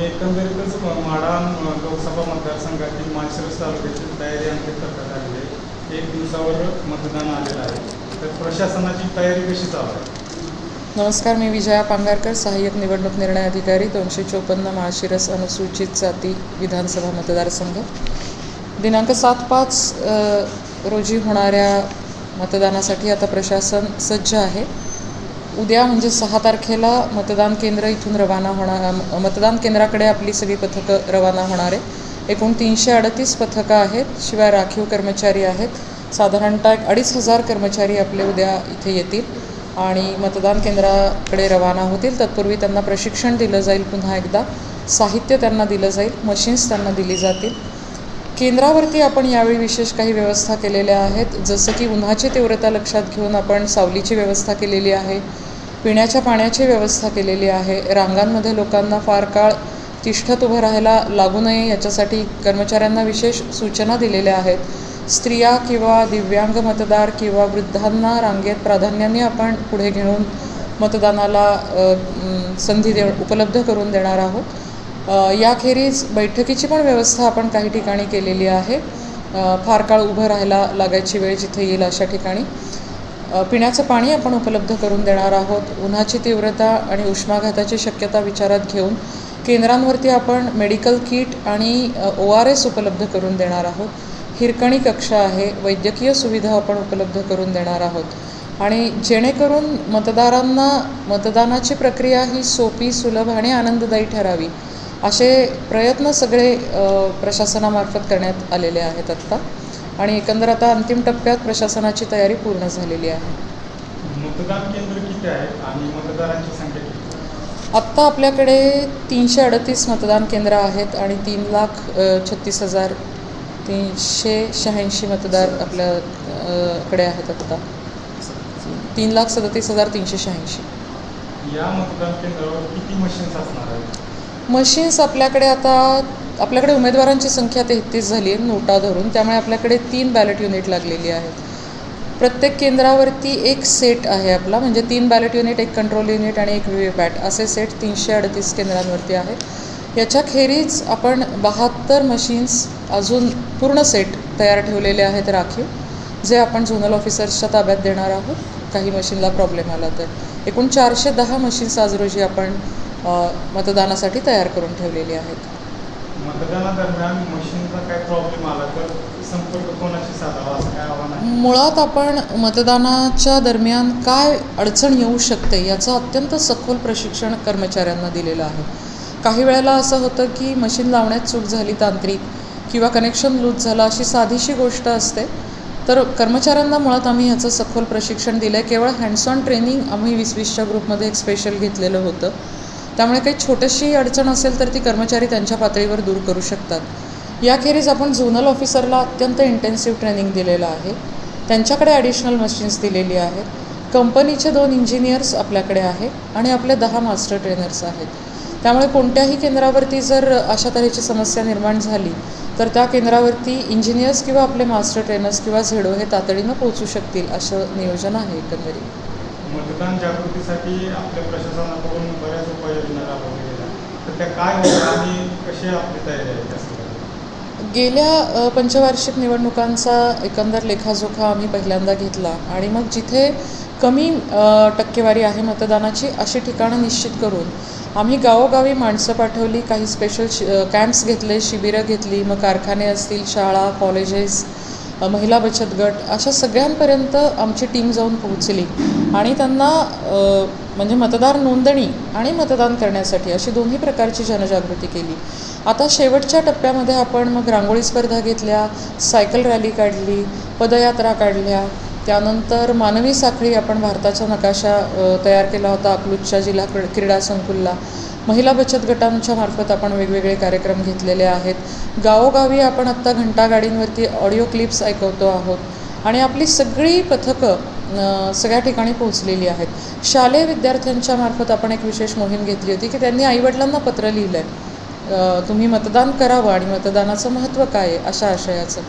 आणि एकंदरीतच माडा लोकसभा मतदारसंघातील माळशिरस तालुक्याची तयारी आणखी करण्यात आलेली आहे. एक दिवसावर मतदान आलेलं आहे. तर प्रशासनाची तयारी कशी चालू आहे? नमस्कार मी विजया पांगारकर सहाय्यक निवडणूक निर्णय अधिकारी दोनशे चोपन्न माळशिरस अनुसूचित जाती विधानसभा मतदारसंघ. दिनांक सात पाच रोजी होणाऱ्या मतदानासाठी आता प्रशासन सज्ज आहे. उद्या म्हणजे सहा तारखेला मतदान केंद्र इथून रवाना होणार मतदान केंद्राकडे आपली सगळी पथकं रवाना होणार आहे एकूण तीनशे अडतीस पथकं आहेत शिवाय राखीव कर्मचारी आहेत. साधारणतः एक अडीच हजार कर्मचारी आपले उद्या इथे येतील आणि मतदान केंद्राकडे रवाना होतील. तत्पूर्वी त्यांना प्रशिक्षण दिलं जाईल पुन्हा एकदा. साहित्य त्यांना दिलं जाईल मशीन्स त्यांना दिली जातील. केंद्रावरती आपण यावेळी विशेष काही व्यवस्था केलेल्या आहेत. जसं की उन्हाची तीव्रता लक्षात घेऊन आपण सावलीची व्यवस्था केलेली आहे. पिण्याच्या पाण्याची व्यवस्था केलेली आहे. रांगांमध्ये लोकांना फार काळ तिष्ठत उभं राहायला लागू नये याच्यासाठी कर्मचाऱ्यांना विशेष सूचना दिलेल्या आहेत. स्त्रिया किंवा दिव्यांग मतदार किंवा वृद्धांना रांगेत प्राधान्याने आपण पुढे घेऊन मतदानाला संधी दे उपलब्ध करून देणार आहोत. याखेरीज बैठकीची पण व्यवस्था आपण काही ठिकाणी केलेली आहे. फार काळ उभं राहायला लागायची वेळ जिथे येईल अशा ठिकाणी. पिण्याचं पाणी आपण उपलब्ध करून देणार आहोत. उन्हाची तीव्रता आणि उष्माघाताची शक्यता विचारात घेऊन केंद्रांवरती आपण मेडिकल किट आणि ओ आर एस उपलब्ध करून देणार आहोत. हिरकणी कक्षा आहे. वैद्यकीय सुविधा आपण उपलब्ध करून देणार आहोत. आणि जेणेकरून मतदारांना मतदानाची प्रक्रिया ही सोपी सुलभ आणि आनंददायी ठरावी. असे प्रयत्न सगळे प्रशासनामार्फत करण्यात आलेले आहेत आत्ता आणि एकंदर आता अंतिम टप्प्यात प्रशासनाची तयारी पूर्ण झालेली आहे. मतदान केंद्र किती आहे आणि मतदारांची संख्या आत्ता आपल्याकडे तीनशे अडतीस मतदान केंद्र आहेत आणि तीन लाख छत्तीस हजार तीनशे शहाऐंशी मतदार आपल्या अ, कडे आहेत आत्ता तीन लाख सदतीस हजार तीनशे शहाऐंशी. या मतदान केंद्रावर किती मशीन्स असणार आहेत? मशीन्स आपल्याकडे आता आपल्याकडे उमेदवारांची संख्या तेहतीस झाली आहे नोटा धरून. त्यामुळे आपल्याकडे तीन बॅलेट युनिट लागलेली आहेत. प्रत्येक केंद्रावरती एक सेट आहे आपला. म्हणजे तीन बॅलेट युनिट एक कंट्रोल युनिट आणि एक व्ही पॅट. असे सेट तीनशे अडतीस केंद्रांवरती आहे. याच्याखेरीज आपण बहात्तर मशीन्स अजून पूर्ण सेट तयार ठेवलेले आहेत राखीव जे आपण झोनल ऑफिसर्सच्या ताब्यात देणार आहोत. काही मशीनला प्रॉब्लेम आला तर. एकूण चारशे दहा मशीन्स आज रोजी आपण मतदानासाठी तयार करून ठेवलेली आहेत. मतदानादरम्यान मशीनचा काय प्रॉब्लेम आला तर संपर्क कोणाशी साधावा असं काय आव्हान आहे? मुळात आपण मतदानाच्या दरम्यान काय अडचण येऊ शकते याचं अत्यंत सखोल प्रशिक्षण कर्मचाऱ्यांना दिलेलं आहे. काही वेळेला असं होतं की मशीन लावण्यात चूक झाली तांत्रिक किंवा कनेक्शन लूज झालं अशी साधीशी गोष्ट असते तर कर्मचाऱ्यांना मुळात आम्ही ह्याचं सखोल प्रशिक्षण दिलं आहे केवळ हँड्स ऑन ट्रेनिंग आम्ही वीस वीसच्या ग्रुपमध्ये एक स्पेशल घेतलेलं होतं. त्यामुळे काही छोटीशी अडचण असेल तर ती कर्मचारी त्यांच्या पातळीवर दूर करू शकतात. याखेरीज आपण झोनल ऑफिसरला अत्यंत इंटेन्सिव्ह ट्रेनिंग दिलेलं आहे. त्यांच्याकडे ॲडिशनल मशीन्स दिलेली आहेत. कंपनीचे दोन इंजिनियर्स आपल्याकडे आहेत आणि आपले दहा मास्टर ट्रेनर्स आहेत. त्यामुळे कोणत्याही केंद्रावरती जर अशा तऱ्हेची समस्या निर्माण झाली तर त्या केंद्रावरती इंजिनियर्स किंवा आपले मास्टर ट्रेनर्स किंवा झेडो हे तातडीनं पोहोचू शकतील असं नियोजन आहे एकंदरीत. मतदान जागृतीसाठी आपल्या प्रशासनाकडून बऱ्याच उपाययोजना राबवल्या गेल्या. तर त्या काय होत्या आणि कशी आपली तयारी आहे त्या गेल्या पंचवार्षिक निवडणुकांचा एकंदर लेखाजोखा आम्ही पहिल्यांदा घेतला आणि मग जिथे कमी टक्केवारी आहे मतदानाची अशी ठिकाणं निश्चित करून आम्ही गावोगावी माणसं पाठवली काही स्पेशल शि कॅम्प्स घेतले शिबिरं घेतली मग कारखाने असतील शाळा कॉलेजेस महिला बचत गट अशा सगळ्यांपर्यंत आमची टीम जाऊन पोहोचली. आणि त्यांना म्हणजे मतदार नोंदणी आणि मतदान करण्यासाठी अशी दोन्ही प्रकारची जनजागृती केली. आता शेवटच्या टप्प्यामध्ये आपण मग रांगोळी स्पर्धा घेतल्या सायकल रॅली काढली पदयात्रा काढल्या. त्यानंतर मानवी साखळी आपण भारताचा नकाशा तयार केला होता अकलूजच्या जिल्हा क्रीडा संकुलला. महिला बचत गटांच्या मार्फत आपण वेगवेगळे कार्यक्रम घेतलेले आहेत. गावोगावी आपण आत्ता घंटागाडींवरती ऑडिओ क्लिप्स ऐकवतो आहोत. आणि आपली सगळी पथकं सगळ्या ठिकाणी पोहोचलेली आहेत. शालेय विद्यार्थ्यांच्या मार्फत आपण एक विशेष मोहीम घेतली होती की त्यांनी आईवडिलांना पत्र लिहिलं आहे तुम्ही मतदान करावं आणि मतदानाचं महत्त्व काय आहे अशा आशयाचं.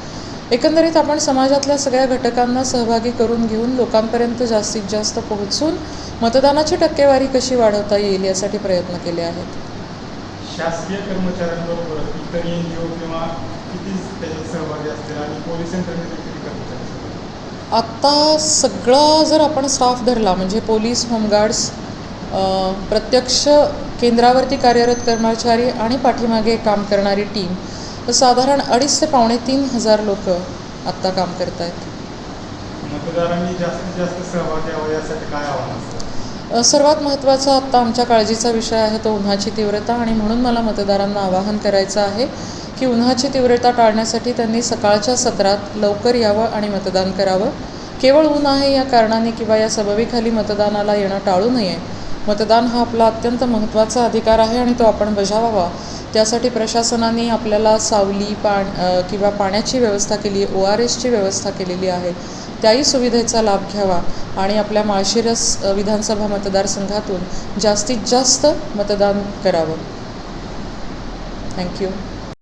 एकंदरीत आपण समाजातल्या सगळ्या घटकांना सहभागी करून घेऊन लोकांपर्यंत जास्तीत जास्त पोहोचून मतदानाची टक्केवारी कशी वाढवता येईल यासाठी प्रयत्न केले आहेत शासकीय कर्मचाऱ्यांबरोबरच इतर एन जी ओ किंवा किती त्याच्यात सहभागी असतील आणि पोलीस किती कर्मचारी? आत्ता सगळा जर आपण स्टाफ धरला म्हणजे पोलीस होमगार्ड्स प्रत्यक्ष केंद्रावरती कार्यरत कर्मचारी आणि पाठीमागे काम करणारी टीम तर साधारण अडीच ते पावणे तीन हजार लोक आत्ता काम करत आहेत मतदारांनी जास्तीत जास्त सहभाग घ्यावा यासाठी काय आव्हान असेल अ, सर्वात महत्त्वाचा आत्ता आमच्या काळजीचा विषय आहे तो उन्हाची तीव्रता आणि म्हणून मला मतदारांना आवाहन करायचं आहे की उन्हाची तीव्रता टाळण्यासाठी त्यांनी सकाळच्या सत्रात लवकर यावं आणि मतदान करावं. केवळ ऊन आहे या कारणाने किंवा या सबबीखाली मतदानाला येणं टाळू नये. मतदान हा आपला अत्यंत महत्त्वाचा अधिकार आहे आणि तो आपण बजावावा. त्यासाठी प्रशासनाने आपल्याला सावली पाण किंवा पाण्याची व्यवस्था केली ओ आर एसची व्यवस्था केलेली आहे. त्याही सुविधेचा लाभ घ्यावा आणि आपल्या माळशिरस विधानसभा मतदारसंघातून जास्तीत जास्त मतदान करावं. थँक्यू